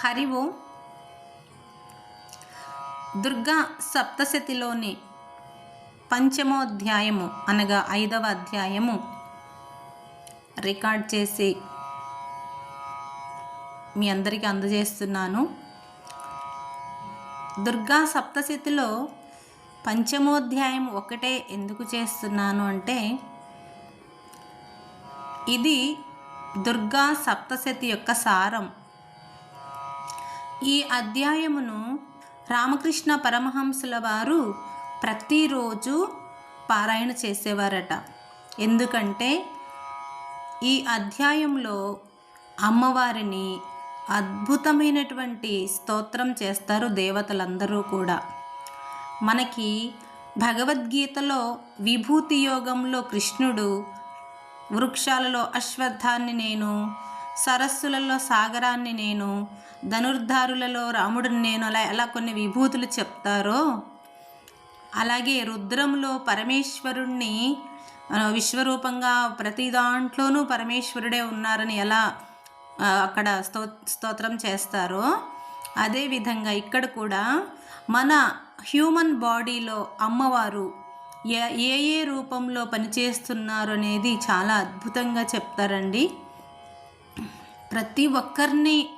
హరి ఓం దుర్గా సప్తశతిలోని పంచమోధ్యాయము అనగా ఐదవ అధ్యాయము రికార్డ్ చేసి మీ అందరికీ అందజేస్తున్నాను. దుర్గా సప్తశతిలో పంచమోధ్యాయం ఒకటే ఎందుకు చేస్తున్నాను అంటే ఇది దుర్గా సప్తశతి యొక్క సారం. ఈ అధ్యాయమును రామకృష్ణ పరమహంసుల వారు ప్రతిరోజు పారాయణ చేసేవారట. ఎందుకంటే ఈ అధ్యాయంలో అమ్మవారిని అద్భుతమైనటువంటి స్తోత్రం చేస్తారు దేవతలందరూ కూడా. మనకి భగవద్గీతలో విభూతి యోగంలో కృష్ణుడు వృక్షాలలో అశ్వత్థాన్ని నేను సరస్సులలో సాగరాన్ని నేను ధనుర్ధారులలో రాముడిని నేను అలా ఎలా కొన్ని విభూతులు చెప్తారో అలాగే రుద్రంలో పరమేశ్వరుణ్ణి విశ్వరూపంగా ప్రతి దాంట్లోనూ పరమేశ్వరుడే ఉన్నారని ఎలా అక్కడ స్తో స్తోత్రం చేస్తారో అదేవిధంగా ఇక్కడ కూడా మన హ్యూమన్ బాడీలో అమ్మవారు ఏ ఏ ఏ రూపంలో పనిచేస్తున్నారు అనేది చాలా అద్భుతంగా చెప్తారండి. ప్రతి ఒక్కరిని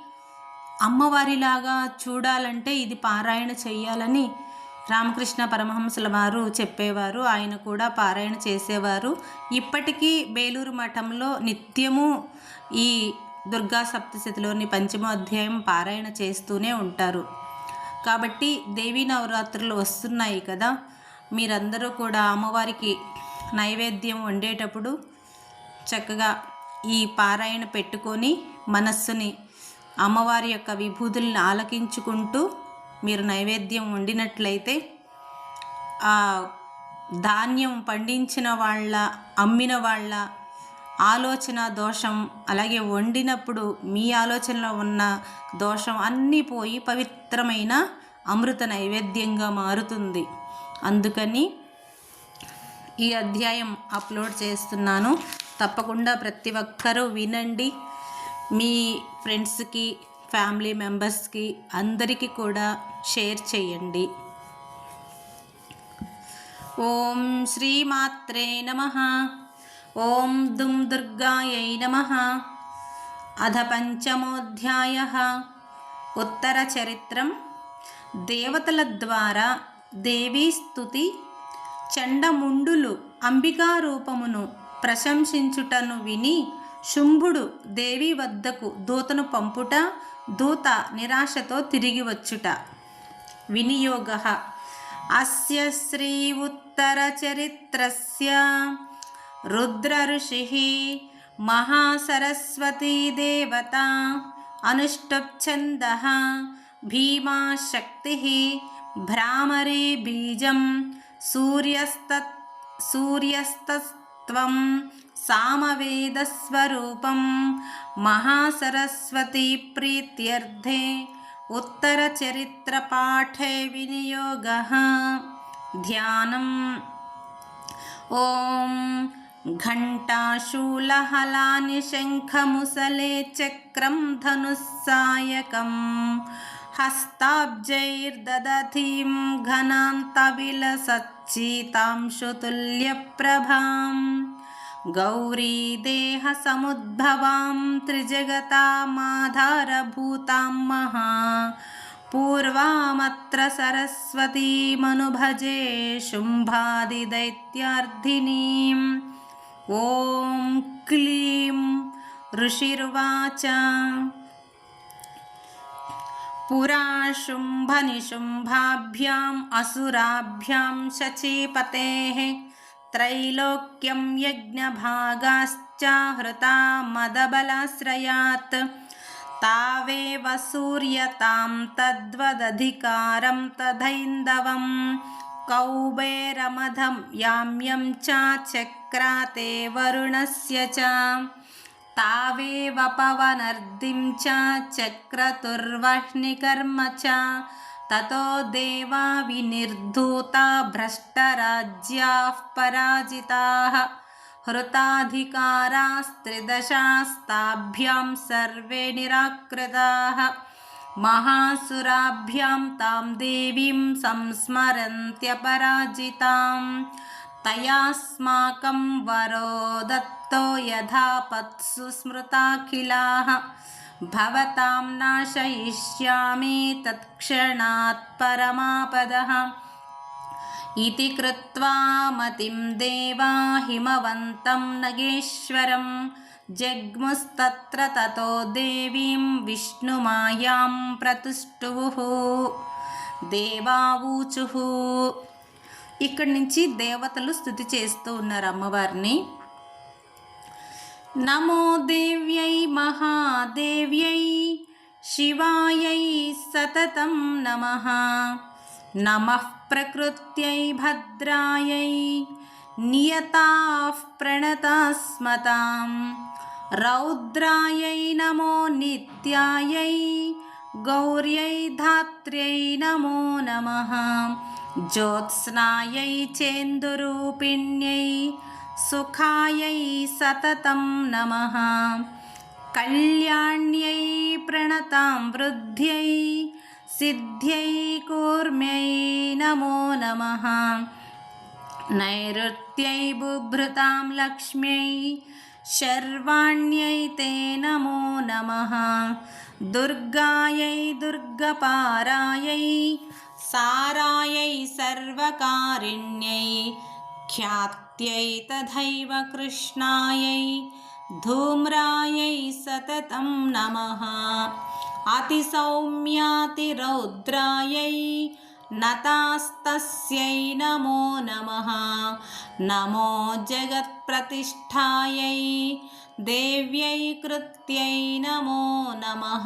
అమ్మవారిలాగా చూడాలంటే ఇది పారాయణ చేయాలని రామకృష్ణ పరమహంసుల వారు చెప్పేవారు. ఆయన కూడా పారాయణ చేసేవారు. ఇప్పటికీ బేలూరు మఠంలో నిత్యము ఈ దుర్గా సప్తశతిలోని పంచమ అధ్యాయం పారాయణ చేస్తూనే ఉంటారు. కాబట్టి దేవీ నవరాత్రులు వస్తున్నాయి కదా. మీరందరూ కూడా అమ్మవారికి నైవేద్యం వండేటప్పుడు చక్కగా ఈ పారాయణ పెట్టుకొని మనస్సుని అమ్మవారి యొక్క విభూతుల్ని ఆలకించుకుంటూ మీరు నైవేద్యం వండినట్లయితే ఆ ధాన్యం పండించిన వాళ్ళ అమ్మిన వాళ్ళ ఆలోచన దోషం అలాగే వండినప్పుడు మీ ఆలోచనలో ఉన్న దోషం అన్నీ పోయి పవిత్రమైన అమృత నైవేద్యంగా మారుతుంది. అందుకని ఈ అధ్యాయం అప్లోడ్ చేస్తున్నాను. తప్పకుండా ప్రతి ఒక్కరూ వినండి. మీ ఫ్రెండ్స్కి ఫ్యామిలీ మెంబర్స్కి అందరికీ కూడా షేర్ చేయండి. ఓం శ్రీమాత్రే నమ. ఓం దుం దుర్గాయై నమ. అధ పంచమోధ్యాయ. ఉత్తరచరిత్రం దేవతల ద్వారా దేవీ స్తుతి చండముండులు అంబికా రూపమును ప్రశంసించుటను విని శుంభుడు దేవి వద్దకు దూతను పంపుట దూత నిరాశతో తిరిగి వచ్చుట. వినియోగ. అస్య శ్రీ ఉత్తరచరిత్రస్య రుద్ర ఋషి. మహాసరస్వతీ దేవత. అనుష్టుప్ఛంద భీమా శక్తి. భ్రామరీ బీజం. సూర్యస్త సూర్యస్త त्वं सामवेदस्वरूपं महासरस्वतीप्रीत्यर्थे उत्तरचरित्रपाठे विनियोगः ध्यानम् ॐ घण्टाशूलहलानि शङ्खमुसले चक्रं धनुस्सायकम् धनुस्सायकं हस्ताब्जैर्ददतीं घनान्तविलसच्चितांशुतुल्यप्रभां गौरीदेहसमुद्भवां त्रिजगतामाधारभूतां महा पूर्वामत्र सरस्वतीमनुभजे शुम्भादिदैत्यार्धिनीम् ॐ क्लीं ऋषिर्वाच पुरा शुम्भनिशुम्भाभ्याम् असुराभ्यां शचीपतेः त्रैलोक्यं यज्ञभागाश्चाहृता मदबलाश्रयात् तावेव सूर्यतां तद्वदधिकारं तथैन्दवं कौबेरमधं याम्यं च चक्राते वरुणस्य च तावेव पवनर्दिं च चक्रतुर्वह्निकर्म च ततो देवा विनिर्धूता भ्रष्टराज्याः पराजिताः हृताधिकारास्त्रिदशास्ताभ्यां सर्वे निराकृताः महासुराभ्यां तां देवीं संस्मरन्त्यपराजितां तयास्माकं वरो दत्तो यथा पत्सु स्मृताखिलाः भवतां नाशयिष्यामि तत्क्षणात् परमापदः। इति कृत्वा मतिं देवा हिमवन्तं नगेश्वरं। जग्मुस्तत्र ततो देवीं विष्णुमायां प्रतुष्टुः। देवावूचुः। ఇక్కడి నుంచి దేవతలు స్థుతి చేస్తూ ఉన్నారు అమ్మవారిని. నమో దేవ్యై మహాదేవ్యై శివాయై సతతం నమః. నమః ప్రకృత్యై భద్రాయై నియతా ప్రణతాస్మతాం. రౌద్రాయై నమో నిత్యాయై గౌర్యై ధాత్ర్యై నమో నమః. జ్యోత్స్నాయై చేందురూపిణ్యై సుఖాయై సతతం నమః. కళ్యాణ్యై ప్రణతాం వృద్ధ్యై సిద్ధ్యై కూర్మ్యై నమో నమః. నైరుత్యై బుభృతాం లక్ష్మ్యై శర్వాణ్యై తే నమో నమః. దుర్గాయై దుర్గపారాయై సారాయై సర్వకారిణ్యై ఖ్యాత్యై తథైవ కృష్ణాయై ధూమ్రాయై సతతం నమః అతిసౌమ్యాతిరౌద్రాయై నతాస్తస్యై నమో నమః నమో జగత్ప్రతిష్ఠాయై దేవ్యై కృత్యై నమో నమః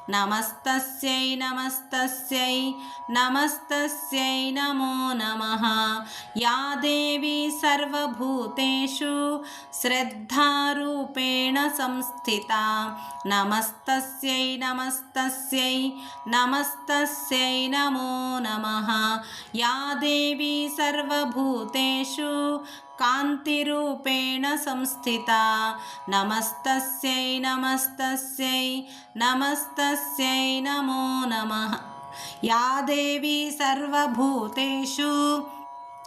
నమస్తస్యై నమస్తస్యై నమస్తస్యై నమో నమ. యా దేవి సర్వభూతేషు శ్రద్ధారూపేణ సంస్థిత. నమస్తస్యై నమస్తస్యై నమస్తస్యై నమో నమ. యా దేవి సర్వభూతేషు कान्तिरूपेण संस्थिता नमस्तस्यै नमस्तस्यै नमस्तस्यै नमो नमः या देवी सर्वभूतेषु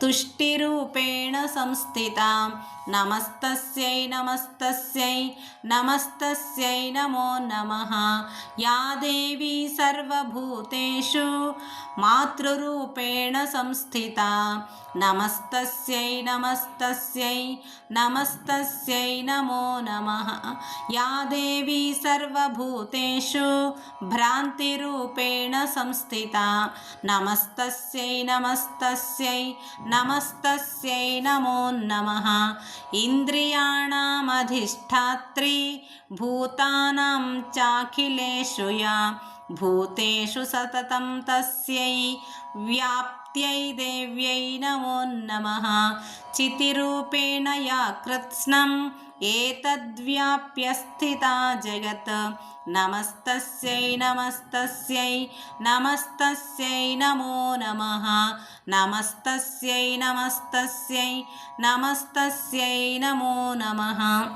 तुष्टिरूपेण संस्थिता नमस्तस्यै नमस्तस्यै नमस्तस्यै नमो नमः या देवी सर्वभूतेषु मातृरूपेण संस्थिता नमस्तस्यै नमस्तस्यै नमस्तस्यै नमो नमः या देवी सर्वभूतेषु भ्रान्तिरूपेण संस्थिता नमस्तस्यै नमस्तस्यै నమస్తస్యై నమో నమ ఇంద్రియాణమధిష్టాత్రి భూతానాం చాఖిలేషు యా భూతేషు సతతం తస్యై వ్యాప్త్యై దేవ్యై నమో నమ चितिरूपेण या कृत्स्नम् एतद्व्याप्य स्थिता जगत्। नमस्तस्यै नमस्तस्यै नमस्तस्यै नमो नमः। नमस्तस्यै नमस्तस्यै नमस्तस्यै नमो नमः।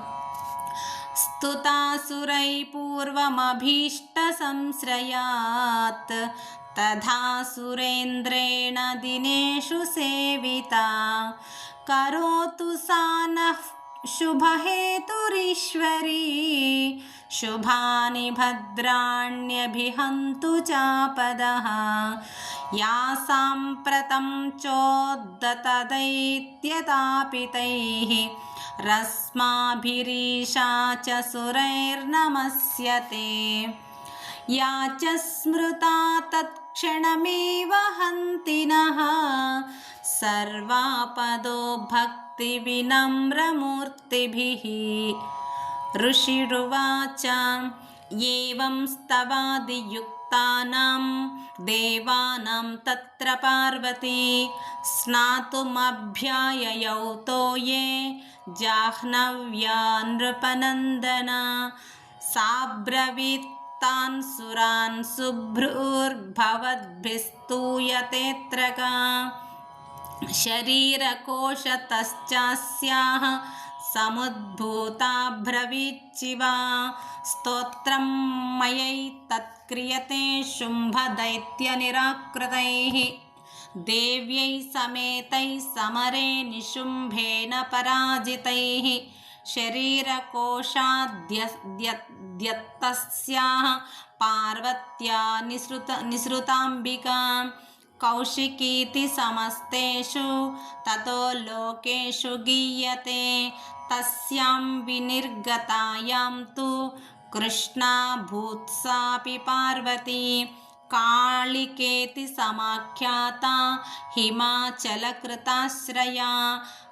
स्तुतासुरै पूर्वमभीष्टसंश्रयात्। तथा सुरेन्द्रेण दिनेषु सेविता करोतु सा नः शुभहेतुरीश्वरी शुभानि भद्राण्यभिहन्तु चापदः या साम्प्रतं चोद्दतदैत्यतापितैः रस्माभिरीशा च सुरैर्नमस्यते या च स्मृता तत्क्षणमेव हन्ति नः सर्वापदो भक्तिविनम्रमूर्तिभिः ऋषिरुवाच एवं स्तवादियुक्तानां देवानां तत्र पार्वती स्नातुमभ्याययौ तो ये जाह्नव्या नृपनन्दन साब्रवीत्तान् सुरान् शुभ्रूर्भवद्भिस्तूयतेऽत्र का शरीरकोशतश्चास्याः समुद्भूता ब्रवीच्चिवा स्तोत्रं मयैतत्क्रियते शुम्भदैत्यनिराकृतैः। देव्यै समेतैः समरे निशुम्भेन पराजितैः। शरीरकोशाद्यत्यस्याः पार्वत्या निसृत निसृताम्बिका कौशिकीति समस्तेषु ततो लोकेषु गीयते तस्यां विनिर्गतायां तु कृष्णा भूत्सापि पार्वती कालिकेति समाख्याता हिमाचलकृताश्रया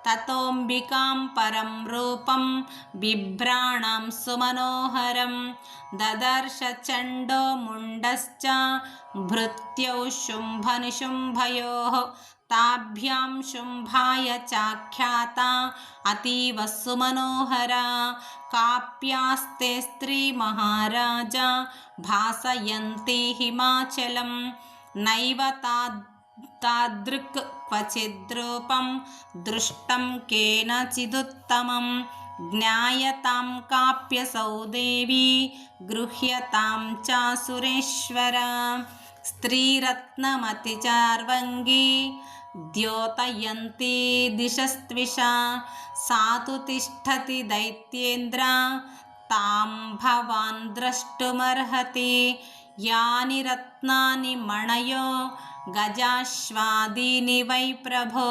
తతోంబికాం పరం రూపం బిభ్రాణం సుమనోహరం దదర్శ చండో ముండశ్చ భృత్యౌ శుంభనిశుంభయో తాభ్యాం శుంభాయ చాఖ్యాత అతీవ సుమనోహరా కాప్యాస్తే స్త్రీ మహారాజా భాసయంతి హిమాచలం నైవ తాద్ तादृक् क्वचिद्रूपं दृष्टं केनचिदुत्तमं ज्ञायतां काप्यसौ देवी गृह्यतां चासुरेश्वर स्त्रीरत्नमतिचार्वङ्गी द्योतयन्ती दिशस्त्विषा सा तु तिष्ठति दैत्येन्द्र। तां भवान् द्रष्टुमर्हति यानि रत्नानि मणयो गजाश्वादीनि वै प्रभो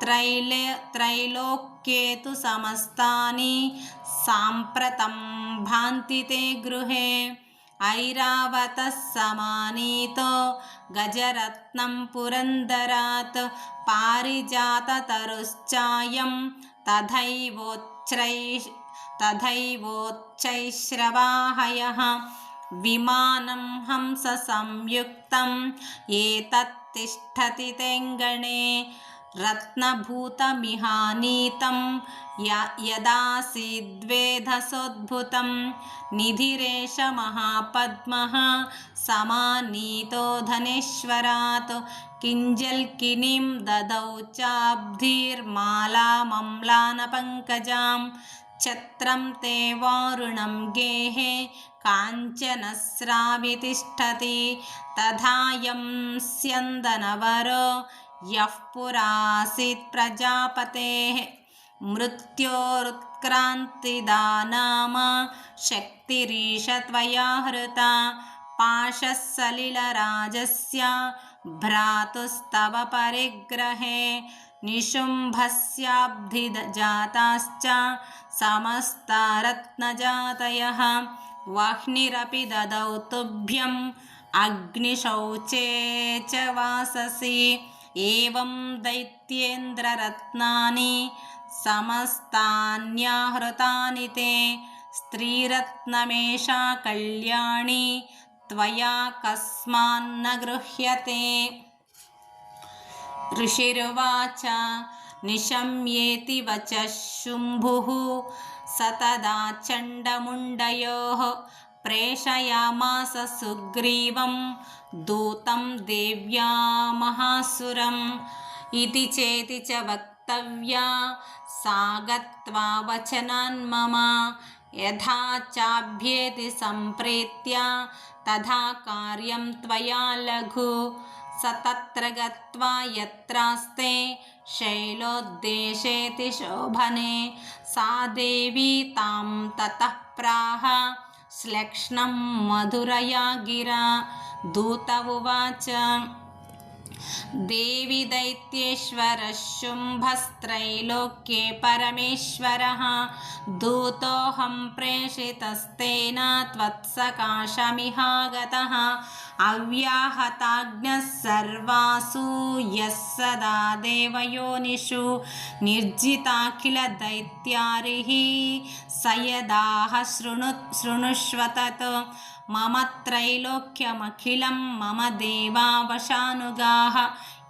त्रैले त्रैलोक्ये तु समस्तानि साम्प्रतं भान्ति ते गृहे ऐरावतः समानीतो गजरत्नं पुरन्दरात् पारिजाततरुश्चायं तथैवोच्चै तथैवोच्चैश्रवाहयः विमानं हंससंयुक्तम् एतत् तिष्ठति तेङ्गणे रत्नभूतमिहानीतं य यदासीद्वेधसोद्भुतं निधिरेष महापद्मः समानीतो धनेश्वरात्। किञ्जल्किनीं ददौ चाब्धिर्मालामम्लानपङ्कजां छत्रं ते वारुणं गेहे काञ्चनस्रावितिष्ठति तथायं स्यन्दनवरो यः पुरासीत् प्रजापतेः मृत्योरुत्क्रान्तिदा नाम शक्तिरीश त्वया हृता पाशः सलिलराजस्य भ्रातुस्तव परिग्रहे निशुम्भस्याब्धिजाताश्च समस्ता रत्नजातयः वह्निरपि ददौ तुभ्यम् अग्निशौचे च वाससि। एवं दैत्येन्द्ररत्नानि समस्तान्याहृतानि ते। स्त्रीरत्नमेषा कल्याणी त्वया कस्मान्न गृह्यते। ऋषिरुवाच निशम्येति वचः शुम्भुः स तदा चण्डमुण्डयोः प्रेषयामास सुग्रीवं दूतं देव्या महासुरम् इति चेति च वक्तव्या सा गत्वा वचनान् मम यथा चाभ्येति सम्प्रेत्य तथा कार्यं त्वया लघु स तत्र गत्वा यत्रास्ते शैलोद्देशेति शोभने सा देवी तां ततः प्राह श्लक्ष्णं मधुरया गिरा दूत उवाच देवि दैत्येश्वरः शुम्भस्त्रैलोक्ये परमेश्वरः दूतोऽहं प्रेषितस्तेन त्वत्सकाशमिहागतः अव्याहताज्ञः सर्वासु यः सदा देवयोनिषु निर्जिताखिलदैत्यारिः स यदाह शृणु शृणुष्व तत् मम त्रैलोक्यमखिलं मम देवावशानुगाः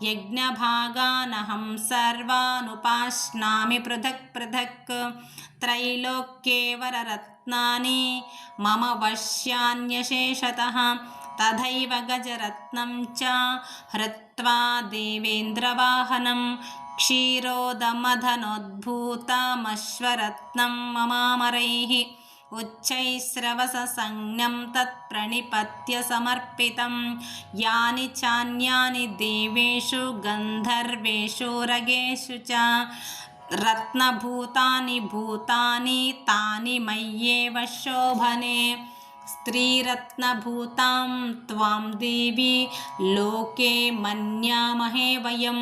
यज्ञभागानहं सर्वानुपाश्नामि पृथक् पृथक् त्रैलोक्ये वररत्नानि मम वश्यान्यशेषतः तथैव गजरत्नं च हृत्वा देवेन्द्रवाहनं क्षीरोदमधनोद्भूतमश्वरत्नं ममामरैः उच्चैस्रवससंज्ञं तत्प्रणिपत्य समर्पितं यानि चान्यानि देवेषु गन्धर्वेषु रगेषु च रत्नभूतानि भूतानि तानि मय्येव शोभने स्त्रीरत्नभूतां त्वां देवी लोके मन्यामहे वयं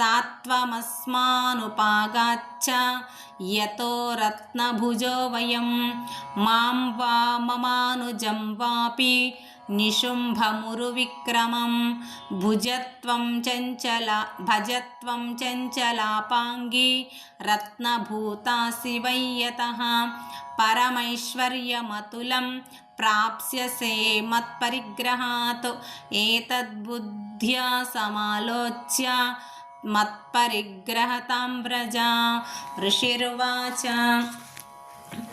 सात्वमस्मानुपागाच्च यतो रत्नभुजो वयं मां वा ममानुजं वापि निशुम्भमुरुविक्रमं भुजत्वं चञ्चला भजत्वं चञ्चलापाङ्गी रत्नभूतासि वै यतः परमैश्वर्यमतुलं प्राप्स्यसे मत्परिग्रहात् एतद्बुद्ध्या समालोच्य मत्परिग्रहतां व्रजा, ऋषिर्वाच।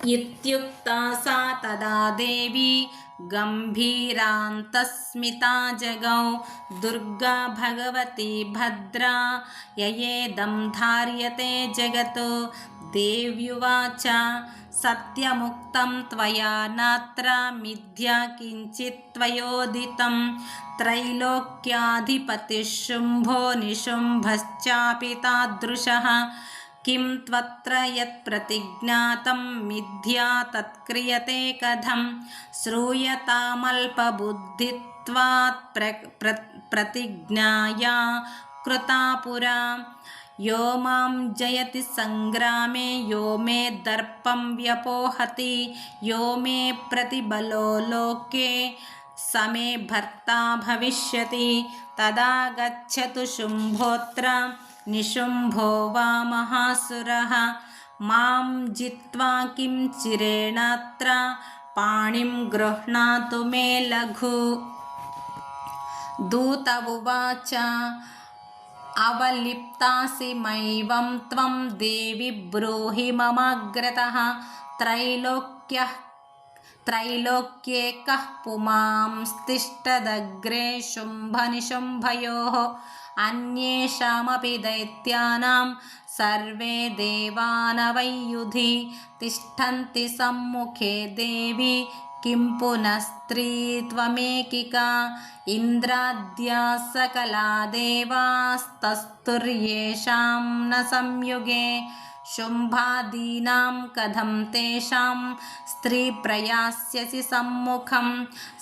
इत्युक्ता सा तदा देवी गम्भीरान्तस्मिता जगौ। दुर्गा भगवती भद्रा, ययेदं धार्यते जगतो। देव्युवाच सत्यमुक्तं त्वया नात्र मिथ्या किञ्चित् त्वयोदितं त्रैलोक्याधिपतिः शुम्भो निशुम्भश्चापि तादृशः किं त्वत्र यत्प्रतिज्ञातं मिथ्या तत्क्रियते कथं श्रूयतामल्पबुद्धित्वात् प्र प्र प्रतिज्ञाया कृता पुरा यो माँ जयति सङ्ग्रामे यो मे दर्पं व्यपोहति, यो मे प्रतिबलो लोके, स मे भर्ता भविष्यति। तदा गच्छतु शुम्भोऽत्र निशुम्भो वा महासुरः। माँ जित्वा किं चिरेणात्र, पाणिं गृह्णातु मे लघु। दूत उवाच अवलिप्तासि मैवं त्वं देवि ब्रूहि ममाग्रतः। त्रैलोक्यः त्रैलोक्ये कः पुमांस्तिष्ठदग्रे शुम्भनिशुम्भयोः। अन्येषामपि दैत्यानां सर्वे देवानवैयुधि। तिष्ठन्ति सम्मुखे देवी किं पुनः स्त्री त्वमेकिका इन्द्राद्या सकला देवास्तस्तुर्येषां न संयुगे शुम्भादीनां कथं तेषां स्त्रीप्रयास्यसि सम्मुखं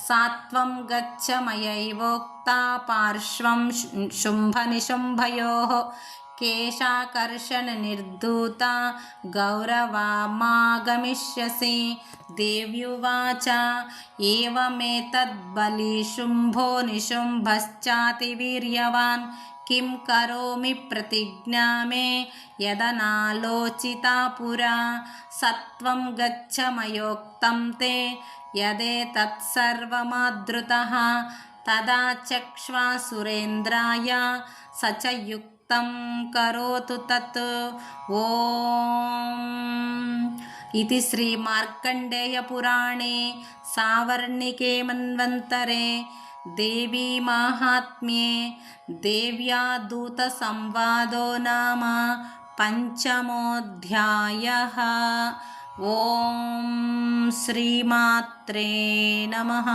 सा त्वं गच्छ मयैवोक्ता पार्श्वं शुम्भनिशुम्भयोः केशाकर्षणनिर्धूता गौरवामागमिष्यसि देव्युवाच एवमेतद्बलिशुम्भो निशुम्भश्चातिवीर्यवान् किं करोमि प्रतिज्ञा मे यदनालोचिता पुरा सत्वं गच्छ मयोक्तं ते यदेतत्सर्वमादृतः तदा चक्ष्वा सुरेन्द्राय स च युक्तं करोतु तत्। ॐ इति श्रीमार्कण्डेयपुराणे सावर्णिके मन्वन्तरे देवीमाहात्म्ये देव्या दूतसंवादो नाम पञ्चमोऽध्यायः। ॐ श्रीमात्रे नमः